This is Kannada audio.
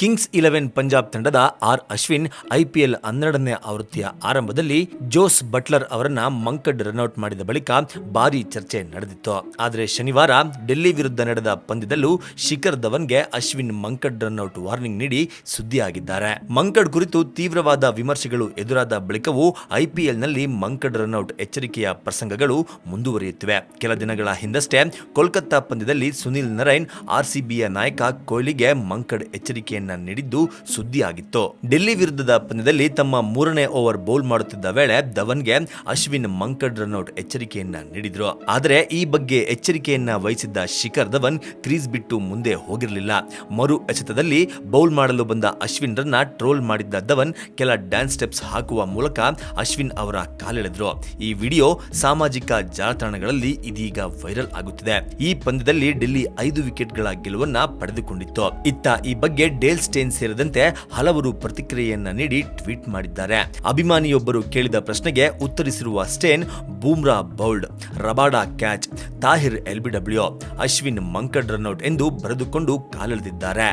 ಕಿಂಗ್ಸ್ ಇಲೆವೆನ್ ಪಂಜಾಬ್ ತಂಡದ ಆರ್ ಅಶ್ವಿನ್ ಐಪಿಎಲ್ ಹನ್ನೆರಡನೇ ಆವೃತ್ತಿಯ ಆರಂಭದಲ್ಲಿ ಜೋಸ್ ಬಟ್ಲರ್ ಅವರನ್ನ ಮಂಕಡ್ ರನ್ಔಟ್ ಮಾಡಿದ ಬಳಿಕ ಭಾರಿ ಚರ್ಚೆ ನಡೆದಿತ್ತು. ಆದರೆ ಶನಿವಾರ ಡೆಲ್ಲಿ ವಿರುದ್ಧ ನಡೆದ ಪಂದ್ಯದಲ್ಲೂ Shikhar ಧವನ್ಗೆ Ashwin Mankad run out warning ನೀಡಿ ಸುದ್ದಿಯಾಗಿದ್ದಾರೆ. ಮಂಕಡ್ ಕುರಿತು ತೀವ್ರವಾದ ವಿಮರ್ಶೆಗಳು ಎದುರಾದ ಬಳಿಕವೂ ಐಪಿಎಲ್ನಲ್ಲಿ ಮಂಕಡ್ ರನ್ಔಟ್ ಎಚ್ಚರಿಕೆಯ ಪ್ರಸಂಗಗಳು ಮುಂದುವರಿಯುತ್ತಿವೆ. ಕೆಲ ದಿನಗಳ ಹಿಂದಷ್ಟೇ ಕೋಲ್ಕತ್ತಾ ಪಂದ್ಯದಲ್ಲಿ ಸುನಿಲ್ ನರೈನ್ ಆರ್ಸಿಬಿಯ ನಾಯಕ ಕೊಹ್ಲಿಗೆ ಮಂಕಡ್ ಎಚ್ಚರಿಕೆಯನ್ನ ನೀಡಿದ್ದು ಸುದ್ದಿಯಾಗಿತ್ತು. ಡೆಲ್ಲಿ ವಿರುದ್ಧದ ಪಂದ್ಯದಲ್ಲಿ ತಮ್ಮ ಮೂರನೇ ಓವರ್ ಬೌಲ್ ಮಾಡುತ್ತಿದ್ದ ವೇಳೆ ಧವನ್ಗೆ ಅಶ್ವಿನ್ ಮಂಕಡ್ ರನ್ಔಟ್ ಎಚ್ಚರಿಕೆಯನ್ನ ನೀಡಿದ್ರು. ಆದರೆ ಈ ಬಗ್ಗೆ ಎಚ್ಚರಿಕೆಯನ್ನ ವಹಿಸಿದ್ದ ಶಿಖರ್ ಧವನ್ ಕ್ರೀಸ್ ಬಿಟ್ಟು ಮುಂದೆ ಹೋಗಿರಲಿಲ್ಲ. ಮರು ಎಸೆತದಲ್ಲಿ ಬೌಲ್ ಮಾಡಲು ಬಂದ ಅಶ್ವಿನ್ ರನ್ನ ಟ್ರೋಲ್ ಮಾಡಿದ್ದ ಧವನ್ ಕೆಲ ಡ್ಯಾನ್ಸ್ ಸ್ಟೆಪ್ಸ್ ಹಾಕುವ ಮೂಲಕ ಅಶ್ವಿನ್ ಅವರ ಕಾಲೆಳೆದ್ರು. ಈ ವಿಡಿಯೋ ಸಾಮಾಜಿಕ ಜಾಲತಾಣಗಳಲ್ಲಿ ಇದೀಗ ವೈರಲ್ ಆಗುತ್ತಿದೆ. ಈ ಪಂದ್ಯದಲ್ಲಿ ಡೆಲ್ಲಿ ಐದು ವಿಕೆಟ್ಗಳ ಗೆಲುವನ್ನ ಪಡೆದುಕೊಂಡಿತ್ತು. ಇತ್ತ ಈ ಬಗ್ಗೆ ಡೇಲ್ ಸ್ಟೇನ್ ಸೇರಿದಂತೆ ಹಲವರು ಪ್ರತಿಕ್ರಿಯೆಯನ್ನ ನೀಡಿ ಟ್ವೀಟ್ ಮಾಡಿದ್ದಾರೆ. ಅಭಿಮಾನಿಯೊಬ್ಬರು ಕೇಳಿದ ಪ್ರಶ್ನೆಗೆ ಉತ್ತರಿಸಿರುವ Steyn, Bumrah bowled, Rabada catch, Tahir LBW Ashwin Mankad run out ಎಂದು ಬರೆದುಕೊಂಡು ಕಾಲೆಳೆದಿದ್ದಾರೆ.